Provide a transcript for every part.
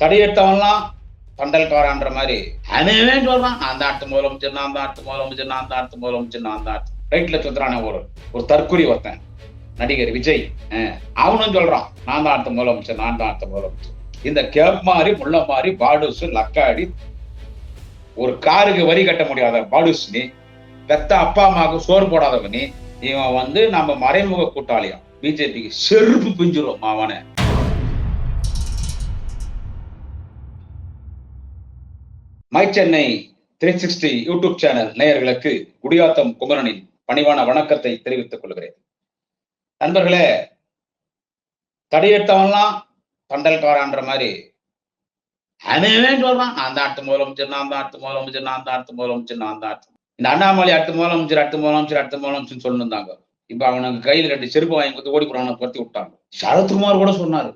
தடையட்டவன்லாம் தண்டல்காரான்ற மாதிரி அவன் சொல்றான் நான் தான் அடுத்த முதலமைச்சர் நான் தான் அடுத்த முதலமைச்சர் நான் தான் அடுத்த முதலமைச்சர் நான் தான் ரைட்ல சுத்துறானே ஒரு ஒரு தற்குறி ஒருத்தன் நடிகர் விஜய். அவனும் சொல்றான் நான் தான் அடுத்த முதலமைச்சர் நான் தான் அடுத்த முதலமைச்சர் இந்த கேப் மாதிரி முள்ள மாதிரி பாடுசு லக்காடி ஒரு காருக்கு வரி கட்ட முடியாத பாடுசு நீ பெத்த அப்பா அம்மாவுக்கு சோறு போடாதவனி இவன் வந்து நம்ம மறைமுக கூட்டாளியா பிஜேபிக்கு செருப்பு பிஞ்சிரும் அவனை. My Chennai three sixty YouTube channel நேயர்களுக்கு குடியாத்தம் குமரனின் பணிவான வணக்கத்தை தெரிவித்துக் கொள்கிறேன். நண்பர்களே தடையட்டவன்லாம் தண்டல்காரான்ற மாதிரி அவன் சொல்றான். நான் தான் அடுத்த முதலமைச்சர் நான் தான் அடுத்த முதலமைச்சர் நான் தான் அடுத்த முதலமைச்சர் நான் தான் அடுத்த இந்த அண்ணாமலை அடுத்த முதலமைச்சர் அடுத்த முதலமைச்சர் அடுத்த முதலமைச்சர் சொல்லிருந்தாங்க இப்ப அவனுக்கு கையில் ரெண்டு செருப்பு வாங்கி கொடுத்து ஓடி போறான பத்தி விட்டாங்க. சரத்குமார் கூட சொன்னாரு.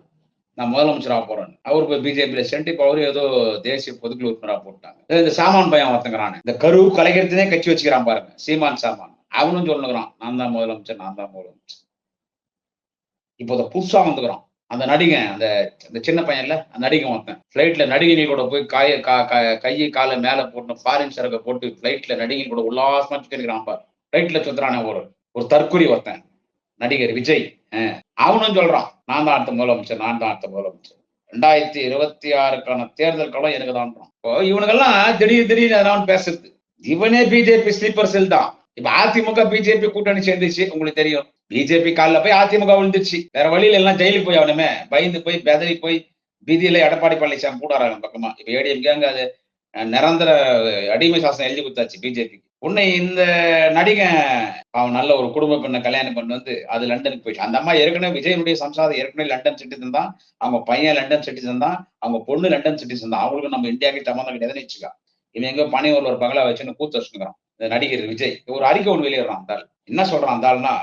நான் முதலமைச்சராக போறேன். அவர் இப்போ பிஜேபியில சென்ட்டு இப்போ அவரு ஏதோ தேசிய பொதுக்குழு உறுப்பினராக போட்டாங்க. இந்த சாமான் பையன் ஒருத்தங்கிறான். இந்த கரு கலைக்கிறதுனே கட்சி வச்சுக்கிறான் பாருங்க. சீமான் சாமான். அவனும் சொல்லுகிறான் நான் தான் முதலமைச்சர் நான் தான் முதலமைச்சர். இப்போ அதை புதுசா வந்துக்கிறான். அந்த நடிகன் அந்த அந்த சின்ன பையன்ல அந்த நடிகன் ஒருத்தன். ஃப்ளைட்ல நடிகை கூட போய் காய கையை காலை மேல போட்டு ஃபாரின் சரக்கை போட்டு ஃப்ளைட்ல நடிகை கூட உல்லாசமா சுத்திருக்கிறான் பாரு. ஃப்ளைட்ல சுத்துறானே ஒரு ஒரு தற்கொலை ஒருத்தன். நடிகர் விஜய் அவனும் சொல்றான் நான் தான் அடுத்த முதலமைச்சர் நான் தான் அடுத்த முதலமைச்சர். ரெண்டாயிரத்தி இருபத்தி ஆறுக்கான தேர்தல் களம் எனக்கு தான் இப்போ இவனுக்கெல்லாம் திடீர் திடீர்னு எதனாலும் பேசுறது. இவனே பிஜேபி ஸ்லீப்பர் செல் தான். இப்ப அதிமுக பிஜேபி கூட்டணி சேர்ந்துச்சு உங்களுக்கு தெரியும். பிஜேபி காலில் போய் அதிமுக விழுந்துச்சு வேற வழியில எல்லாம் ஜெயிலுக்கு போய் அவனுமே பயந்து போய் பெதறி போய் பீதியில எடப்பாடி பழனிசாமி கூடாறாங்க பக்கமா? இப்ப ஏடிஎம்கேங்க அது? நிரந்தர அடிமை சாசனம் எழுதி கொடுத்தாச்சு பிஜேபி. உன்னை இந்த நடிகன் அவன் நல்ல ஒரு குடும்ப பெண்ணை கல்யாணம் பண்ணி வந்து அது லண்டனுக்கு போயிடுச்சு. அந்த அம்மா ஏற்கனவே விஜயனுடைய சம்சாரம் ஏற்கனவே லண்டன் சிட்டிசன் தான். அவங்க பையன் லண்டன் சிட்டிசன் தான். அவங்க பொண்ணு லண்டன் சிட்டிசன் தான். அவங்களுக்கு நம்ம இந்தியாவுக்கு சம்மந்தம் கிடையாதுன்னு வச்சுக்கா இவன் எங்க பனையூர்ல ஒரு பகலா வச்சுன்னு கூத்து வச்சுக்கிறான் இந்த நடிகர் விஜய். ஒரு அறிக்கை ஒன்று வெளியிடறான் அந்த ஆள். என்ன சொல்றான் அந்த ஆள்னா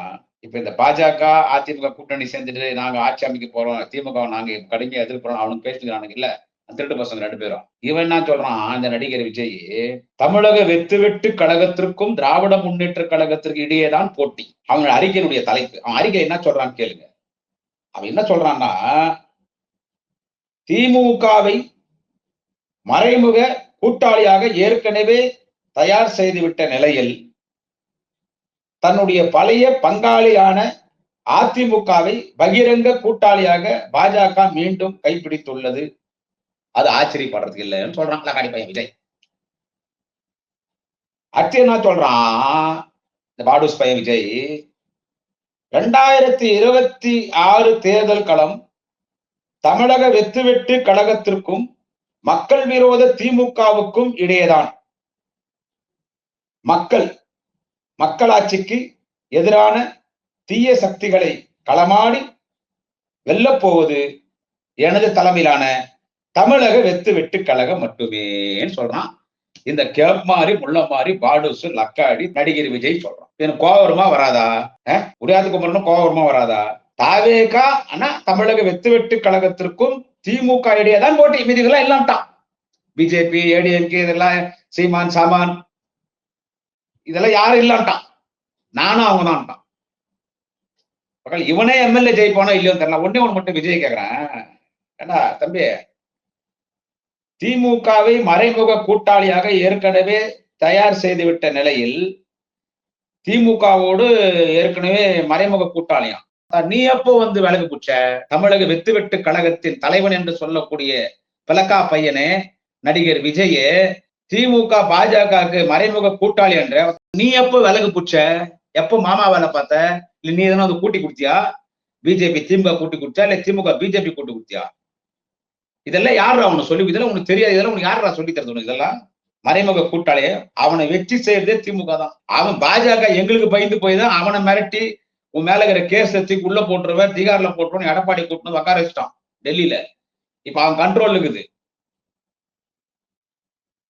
இப்ப இந்த பாஜக அதிமுக கூட்டணி சேர்ந்துட்டு நாங்க ஆட்சி அமைக்க போறோம் திமுக நாங்க கடுமையா எதிர்க்கிறோம் அவனுக்கு பேசிக்கிறானுங்க இல்ல திருட்டு பசங்க ரெண்டு பேரும். இவன் என்ன சொல்றான்? அந்த நடிகர் விஜய் தமிழக வெத்து வெட்டு கழகத்திற்கும் திராவிட முன்னேற்ற கழகத்திற்கு இடையேதான் போட்டி. அவங்க அறிக்கையினுடைய தலைப்பு. அவன் அறிக்கை என்ன சொல்றான் கேளுங்க. அவன் என்ன சொல்றான்னா திமுகவை மறைமுக கூட்டாளியாக ஏற்கனவே தயார் செய்துவிட்ட நிலையில் தன்னுடைய பழைய பங்காளியான அதிமுகவை பகிரங்க கூட்டாளியாக பாஜக மீண்டும் கைப்பிடித்துள்ளது. அது ஆச்சரியப்படுறதுக்கு இல்லைன்னு சொல்றான் லக்காடி பையன் விஜய். அடுத்து என்ன சொல்றான்? இந்த பாடூஸ் பையன் விஜய் ரெண்டாயிரத்தி இருபத்தி ஆறு தேர்தல் களம் தமிழக வெத்து வெட்டு கழகத்திற்கும் மக்கள் விரோத திமுகவுக்கும் இடையேதான். மக்கள் மக்களாட்சிக்கு எதிரான தீய சக்திகளை களமாடி வெல்லப்போவது எனது தலைமையிலான தமிழக வெத்து வெட்டு கழகம் மட்டுமேன்னு சொல்றான். இந்த கேப் மாதிரி முள்ள மாதிரி பாடுசு லக்காடி நடிகர் விஜய் சொல்றான். எனக்கு கோவரமா வராதா? அஹ்? குமரனும் கோவரமா வராதா? தாவேகா ஆனா தமிழக வெத்து வெட்டு கழகத்திற்கும் திமுக இடையே தான் போட்டி. மீதி இதெல்லாம் இல்லாமட்டான் பிஜேபி ஏடிஎம்கே இதெல்லாம் சீமான் சாமான். இதெல்லாம் யாரும் இல்லாமட்டான் நானும் அவங்க தான்ட்டான் இவனே எம்எல்ஏ ஜெயிப்பானோ இல்லையோ தெரியல. ஒன்னே ஒன்று மட்டும் விஜய் கேக்குறேன். ஏண்டா தம்பி திமுகவை மறைமுக கூட்டாளியாக ஏற்கனவே தயார் செய்துவிட்ட நிலையில் திமுகவோடு ஏற்கனவே மறைமுக கூட்டாளியாம் நீ எப்போ வந்து விலகு குச்ச தமிழக வெத்து வெட்டு கழகத்தின் தலைவன் என்று சொல்லக்கூடிய பிளக்கா பையனே நடிகர் விஜயே திமுக பாஜகவுக்கு மறைமுக கூட்டாளி என்ற நீ எப்போ விலகு குச்ச எப்போ மாமா வேலை பார்த்த? இல்ல நீ எதனா வந்து கூட்டி கொடுத்தியா? பிஜேபி திமுக கூட்டி கொடுத்தியா இல்ல திமுக பிஜேபி கூட்டி கொடுத்தியா? இதெல்லாம் யார் அவனை சொல்லி இதெல்லாம் உனக்கு தெரியாது. இதெல்லாம் உனக்கு யாரா சொல்லி தரது உனக்கு இதெல்லாம் மறைமுக கூட்டாளியே. அவனை வெற்றி செய்யறதே திமுக தான். அவன் பாஜக எங்களுக்கு பயந்து போய் தான் அவனை மிரட்டி உன் மேல இருக்கிற கேஸ் தூக்கி உள்ள போட்டுருவேன் திகார்ல போட்டுருவோம் எடப்பாடி கூட்டணும் உட்கார வச்சுட்டான் டெல்லியில. இப்ப அவன் கண்ட்ரோல் இருக்குது.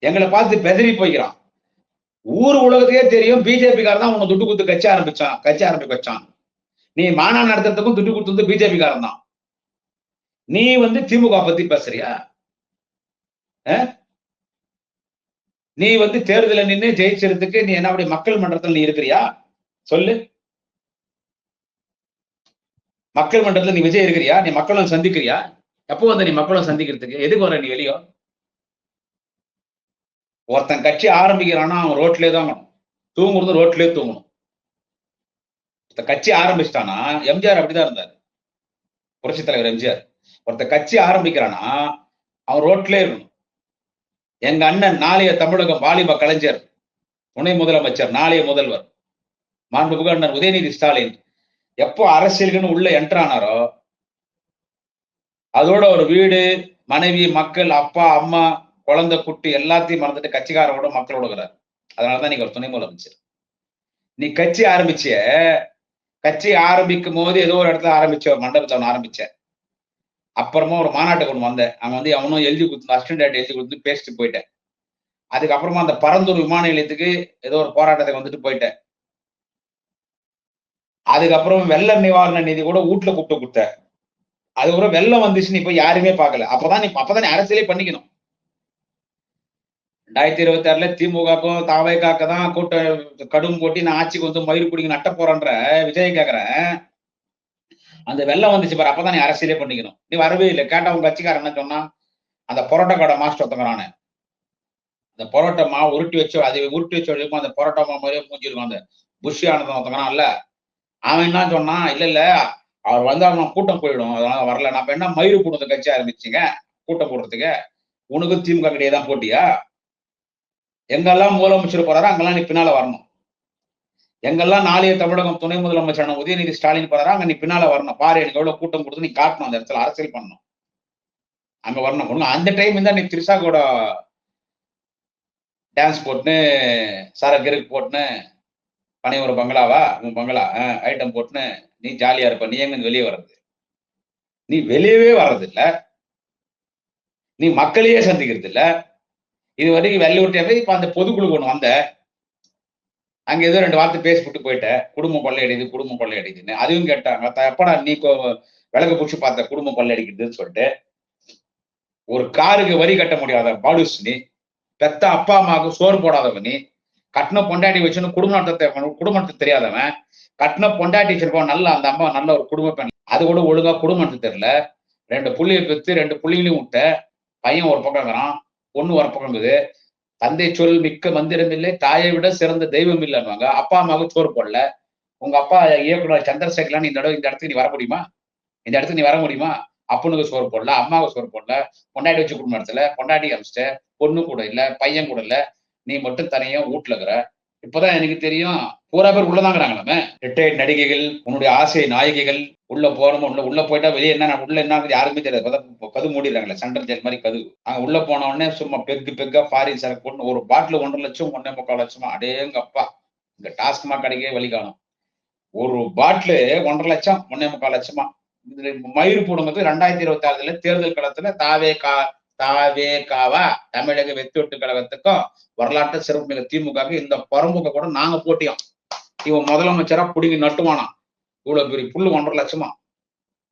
எங்களை பார்த்து பெதறி போய்க்கிறான். ஊர் உலகத்துக்கே தெரியும் பிஜேபிக்காரன் தான் உன்னை துட்டு கொடுத்து கட்சி ஆரம்பிச்சான் கட்சி ஆரம்பிக்க வச்சான். நீ மாநாடு நடத்துறதுக்கும் துட்டு கொடுத்து பிஜேபி காரன் தான். நீ வந்து திமுக பத்தி பேசுறியா? நீ வந்து தேர்தலில் நின்று ஜெயிச்சதுக்கு நீ என்ன அப்படி மக்கள் மன்றத்தில் நீ இருக்கிறியா? சொல்லு. மக்கள் மன்றத்தில் நீ விஜய் இருக்கிறியா? நீ மக்களும் சந்திக்கிறியா? எப்போ வந்த நீ மக்களும் சந்திக்கிறதுக்கு? எதுக்கு வர நீ வெளியோ? ஒருத்தன் கட்சி ஆரம்பிக்கிறான்னா அவன் ரோட்லயே தான் தூங்குறது ரோட்லயே தூங்கணும். கட்சி ஆரம்பிச்சிட்டானா எம்ஜிஆர் அப்படிதான் இருந்தார். புரட்சி தலைவர் எம்ஜிஆர். ஒருத்த கட்சி ஆரம்பிக்கிறானா அவன் ரோட்லயே இருக்கணும். எங்க அண்ணன் நாளைய தமிழகம் வாலிப கலைஞர் துணை முதலமைச்சர் நாளைய முதல்வர் மாண்புமிகு அண்ணன் உதயநிதி ஸ்டாலின் எப்போ அரசியலுக்குன்னு உள்ள என்ட்ரானாரோ அதோட ஒரு வீடு மனைவி மக்கள் அப்பா அம்மா குழந்தை குட்டி எல்லாத்தையும் மறந்துட்டு கட்சிக்காரோட மக்களோட விடுகிறார் அதனாலதான் நீங்க ஒரு துணை முதலமைச்சர். நீ கட்சி ஆரம்பிச்சிய கட்சி ஆரம்பிக்கும் போது ஏதோ ஒரு இடத்துல ஆரம்பிச்ச ஒரு மண்டபத்தை ஆரம்பிச்சேன் ஆரம்பிச்ச. அப்புறமா ஒரு மாநாட்டுக்கு கொண்டு வந்தேன். அவன் வந்து அவனும் எழுதி கொடுத்து அசிஸ்டன்ட் எழுதி கொடுத்து பேசிட்டு போயிட்டேன். அதுக்கப்புறமா அந்த பரந்தூர் விமான நிலையத்துக்கு ஏதோ ஒரு போராட்டத்துக்கு வந்துட்டு போயிட்டேன். அதுக்கப்புறம் வெள்ள நிவாரண நிதி கூட வீட்டுல கூப்பிட்டு கொடுத்தேன். அதுக்கப்புறம் வெள்ளம் வந்துச்சு நீ போய் யாருமே பார்க்கல. அப்பதான் நீ அப்பதான் நீ அரசியலே பண்ணிக்கணும். ரெண்டாயிரத்தி இருபத்தி ஆறுல திமுகக்கும் தாவைக்காக்க தான் கூட்டம் கடும் போட்டி. நான் ஆட்சிக்கு வந்து மயிர் பிடிங்க நட்ட போறேன்ற விஜய் கேக்குறேன். அந்த வெள்ளம் வந்துச்சு பாரு அப்பதான் நீ அரசியலே பண்ணிக்கணும். நீ வரவே இல்லை. கேட்டா உங்க கட்சிக்காரன் என்ன சொன்னா அந்த பரோட்டா கடை மாஸ்டர் ஒருத்தங்கிறானே அந்த பரோட்டா மா உருட்டி வச்சு அதை உருட்டி வச்சு வரைக்கும் அந்த பரோட்டா மா மாதிரியே மூஞ்சிருக்கும் அந்த புஷி ஆனந்தம் ஒருத்தங்கிறான் இல்ல. அவன் என்ன சொன்னான்? இல்ல இல்ல அவர் வந்தாருன்னா கூட்டம் போயிடும். அதனால வரல. நான் என்ன மயிறு கூட்டத்தை கட்சி ஆரம்பிச்சிங்க? கூட்டம் போடுறதுக்கு. உனக்கு திமுக கிடையாது தான் போட்டியா? எங்கெல்லாம் முதலமைச்சர் போறாரோ அங்கெல்லாம் நீ பின்னால வரணும். எங்கெல்லாம் நாளைய தமிழகம் துணை முதலமைச்சரான உதயநிதி ஸ்டாலின் போறாரா அங்க நீ பின்னால வரணும். பாரு எனக்கு எவ்வளவு கூட்டம் கொடுத்து நீ காட்டணும் அந்த இடத்துல அரசியல் பண்ணணும். அங்க வரணும். ஒண்ணு அந்த டைம் தான் நீ திரிசா கூட டான்ஸ் போட்டுன்னு சரக்கு போட்டுன்னு பனை ஒரு பங்களாவா? உன் பங்களா ஐட்டம் போட்டுன்னு நீ ஜாலியா இருப்ப. நீ எங்க வெளியே வர்றது? நீ வெளியவே வர்றது இல்ல நீ மக்களையே சந்திக்கிறது இல்ல இது வரைக்கும் வெள்ளை விட்டியாவே இப்ப அந்த பொதுக்குழு ஒண்ணு வந்த. அங்க ஏதோ ரெண்டு வார்த்தை பேசிவிட்டு போயிட்டேன் குடும்பம் கொள்ளையடிது குடும்பம் கொள்ளையடிதுன்னு அதுவும் கேட்டாங்க. எப்படா நீ விளக்கு பிடிச்சி பார்த்த குடும்பம் கொள்ளையடிக்குதுன்னு சொல்லிட்டு ஒரு காருக்கு வரி கட்ட முடியாத பாடுஸ் நீ பெத்த அப்பா அம்மாவுக்கு சோறு போடாதவன் நீ கட்டின பொண்டாட்டி வச்சுன்னு குடும்ப நடத்த குடும்ப நடத்த தெரியாதவன் கட்டின பொண்டாட்டி வச்சிருப்போம் நல்ல அந்த அம்மா நல்ல ஒரு குடும்ப பெண். அது கூட ஒழுங்கா குடும்பம் நடத்த தெரியல. ரெண்டு புள்ளியை பெற்று ரெண்டு புள்ளிகளையும் விட்ட பையன் ஒரு பக்கம் இருக்கிறான் பொண்ணு ஒரு பக்கம் இருக்குது. தந்தை சொல் மிக்க மந்திரம் இல்லை தாயை விட சிறந்த தெய்வம் இல்லைன்னுவாங்க அப்பா அம்மாவுக்கு சோறு போடல. உங்க அப்பா இயக்குனர் சந்திரசேகரன் இந்த தடவை இந்த இடத்துக்கு நீ வர முடியுமா? இந்த இடத்துக்கு நீ வர முடியுமா? அப்பனுக்கு சோறு போடல அம்மாவுக்கு சோறு போடல பொண்டாடி வச்சு குடும்பம் இடத்துல பொண்டாட்டி அமிச்சிட்ட பொண்ணு கூட இல்லை பையன் கூட இல்லை நீ மட்டும் தனியா வீட்டுல இருக்கிற இப்பதான் எனக்கு தெரியும் பூரா பேர் உள்ளதாங்கிறாங்களாமே. ரிட்டையர்ட் நடிகைகள் உன்னுடைய ஆசை நாயகிகள் உள்ள போனோம் உள்ள உள்ள போயிட்டா வெளியே என்ன உள்ள என்ன யாருமே தெரியாது. கது மூடிடுறாங்களே சென்ட்ரல் ஜெயில் மாதிரி கது. அங்க உள்ள போன உடனே சும்மா பெக்கு பெக்கா ஃபாரின் சரக்கு போட்டு ஒரு பாட்டில் ஒன்றரை லட்சம் ஒன்றே முக்கால் லட்சமா அடேங்கப்பா. இந்த டாஸ்க்மா கிடைக்கவே வழி காணும். ஒரு பாட்டிலு ஒன்றரை லட்சம் ஒன்னே முக்கால் லட்சமா. மயிர் போடும்போது ரெண்டாயிரத்தி இருபத்தி ஆறுல தேர்தல் களத்துல தாவே கா தாவே காவா. தமிழக வெத்தொட்டு கழகத்துக்கும் வரலாற்று சிறப்புமிகு திமுகவுக்கு இந்த பரம்புக கூட நாங்க போட்டியோம். இவன் முதலமைச்சரா புடிங்கி நட்டுவானாம் இவ்வளவு பெரிய புல்லு ஒன்றரை லட்சமா?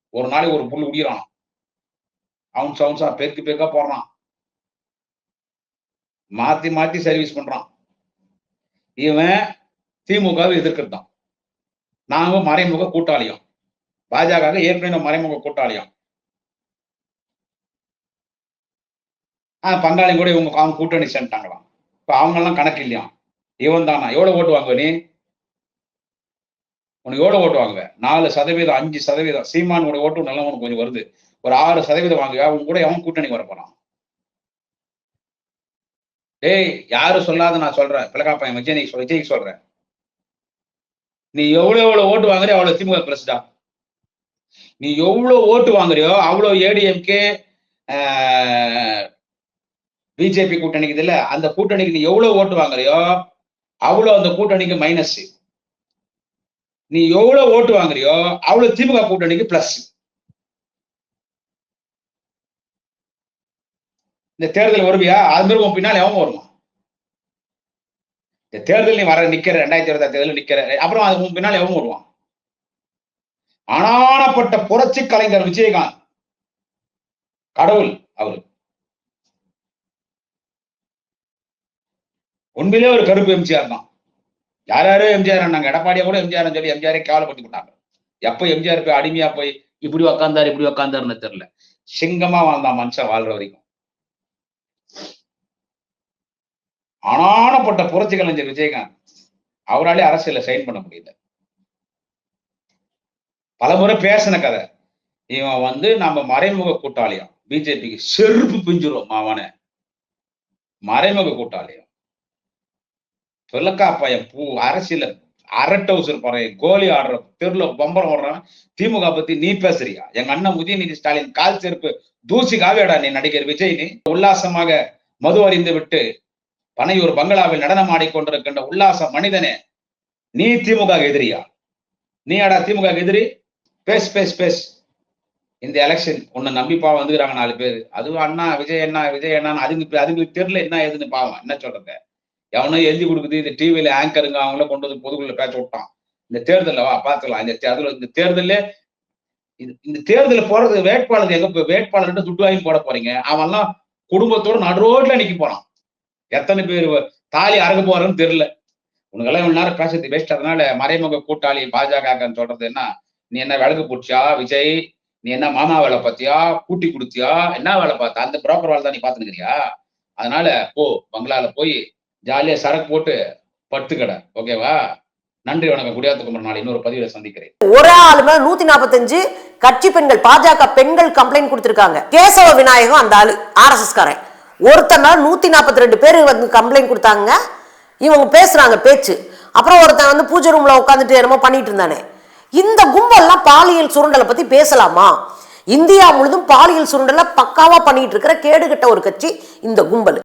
ஒரு நாளைக்கு ஒரு புல்லு உடிக்கிறான்? அவுன்ஸ் அவுன்ஸா பெருக்கு பெருக்கா போடுறான். மாத்தி மாத்தி சர்வீஸ் பண்றான். இவன் திமுகவை எதிர்க்கிறதான். நாங்க மறைமுக கூட்டாளியும். பாஜக ஏற்கனவே மறைமுக கூட்டாளியும். ஆ பங்காளி கூட இவங்க அவங்க கூட்டணி சேர்ந்துட்டாங்களாம். இப்போ அவங்கெல்லாம் கணக்கு இல்லையா? இவன் தானா? எவ்வளவு ஓட்டு வாங்குவ நீ? உனக்கு எவ்வளவு ஓட்டு வாங்குவ? நாலு சதவீதம் அஞ்சு சதவீதம். சீமானோட ஓட்டு நல்லா உனக்கு கொஞ்சம் வருது. ஒரு ஆறு சதவீதம் வாங்குவ அவங்க கூட எவன் கூட்டணி வர போறான்? டேய் யாரும் சொல்லாத நான் சொல்றேன். பிளகா பையன் விஜய் சொல் விஜய்க்கு சொல்றேன். நீ எவ்வளோ எவ்வளோ ஓட்டு வாங்குறியோ அவ்வளவு திமுக பிரசிடா. நீ எவ்வளவு ஓட்டு வாங்குறியோ அவ்வளவு ஏடிஎம்கே பிஜேபி கூட்டணிக்கு இல்ல அந்த கூட்டணிக்கு நீ எவ்வளவு ஓட்டு வாங்குறியோ அவ்வளவு அந்த கூட்டணிக்கு மைனஸ் நீ எவ்வளவு ஓட்டு வாங்குறியோ அவ்வளவு திமுக கூட்டணிக்கு பிளஸ் இந்த தேர்தல் வருவியா? அது மாதிரி உன் பின்னால் எவன் வருமா இந்த தேர்தல் நீ வர நிக்கிற ரெண்டாயிரத்தி இருபத்தி தேர்தல் நிக்கிற அப்புறம் அது உன் பின்னால் எவன் வருவான். அனானப்பட்ட புரட்சி கலைஞர் விஜயகாந்த். கடவுள் அவரு. உண்மையிலே ஒரு கருப்பு எம்ஜிஆர் தான். யார் யாரோ எம்ஜிஆர் நாங்க எடப்பாடியா கூட எம்ஜிஆர் சொல்லி எம்ஜிஆரே கேவலப்பட்டு விட்டாங்க எப்ப எம்ஜிஆர் போய் அடிமையா போய் இப்படி உக்காந்தாரு இப்படி உக்காந்தாருன்னு தெரியல. சிங்கமா வாழ்ந்தான் மனுஷன் வாழ்ற வரைக்கும். அனானப்பட்ட புரட்சி கலைஞர் விஜயகாந்த் அவராலே அரசியல சைன் பண்ண முடியல. பல முறை பேசின கதை. இவன் வந்து நம்ம மறைமுக கூட்டாளியம். பிஜேபிக்கு செருப்பு பிஞ்சிரும் அவனை மறைமுக கூட்டாளியம். வெள்ளக்கா பூ அரசியல அரட்டவுசர் பறைய கோலி ஆடுற தெருல பம்பரம் ஓடுறான் திமுக பத்தி நீ பேசுறியா? எங்க அண்ணன் உதயநிதி ஸ்டாலின் கால் செருப்பு தூசி காவியடா நீ நடிகர் விஜய் நீ? உல்லாசமாக மது அறிந்து விட்டு பனையூர் பங்களாவில் நடனம் ஆடிக்கொண்டிருக்கின்ற உல்லாச மனிதனே நீ திமுக எதிரியா? நீ அடா திமுக எதிரி? பேஸ் பேஸ் பேஸ் இந்த எலெக்ஷன் உன்னை நம்பிப்பா வந்துக்கிறாங்க நாலு பேர். அதுவும் அண்ணா விஜய் அண்ணா விஜய் அண்ணா அதுக்கு அதுங்களுக்கு தெரியல என்ன ஏதுன்னு பாவம்? என்ன சொல்றது? எவனோ எழுதி கொடுக்குது இந்த டிவியில ஆங்கருங்க அவங்கள கொண்டு வந்து பொதுக்குள்ள பேச விட்டான். இந்த தேர்தலில் வா பார்த்துக்கலாம். இந்த தேர்தல் அதுல இந்த தேர்தல்ல இந்த தேர்தல் போறது வேட்பாளர் எங்க போய் வேட்பாளர்கிட்ட துட்டு வாங்கி போட போறீங்க? அவன்லாம் குடும்பத்தோட நடு ரோட்ல நிக்க போறான். எத்தனை பேர் தாலி அறக்க போறன்னு தெரியல. உனக்கெல்லாம் இவ்வளவு நேரம் பேசுறது வேஸ்ட் அதனால மறைமுக கூட்டாளி பாஜக சொல்றது என்ன? நீ என்ன விளக்கு போட்டியா விஜய்? நீ என்ன மாமா வேலை பார்த்தியா? கூட்டி கொடுத்தியா? என்ன வேலை பார்த்தா? அந்த ப்ராப்பர் வேலை தான் நீ பாத்துக்கிறியா அதனால போ பங்களால போய் ஜாலியா சரக்கு போட்டு படுத்துக்கடை ஓகேவா நன்றி வணக்கம். குடியாத்துக்குமரன் நாளை இன்னொரு பதிவில் சந்திக்கிறேன். ஒரு ஆளு மேல நூத்தி நாற்பத்தஞ்சு கட்சி பெண்கள் பாஜக பெண்கள் கம்ப்ளைண்ட் கொடுத்திருக்காங்க. கேசவ விநாயகம் அந்த ஆளு ஆர்எஸ்எஸ் காரன். ஒருத்தர் மேல நூத்தி நாற்பத்தி ரெண்டு பேர் வந்து கம்ப்ளைண்ட் கொடுத்தாங்க. இவங்க பேசுறாங்க பேச்சு. அப்புறம் ஒருத்தன் வந்து பூஜை ரூம்ல உட்காந்துட்டு என்னமோ பண்ணிட்டு இருந்தானே. இந்த கும்பல்லாம் பாலியல் சுரண்டலை பத்தி பேசலாமா? இந்தியா முழுதும் பாலியல் சுரண்டலை பக்காவா பண்ணிட்டு இருக்கிற கேடுகட்ட ஒரு கட்சி இந்த கும்பல்.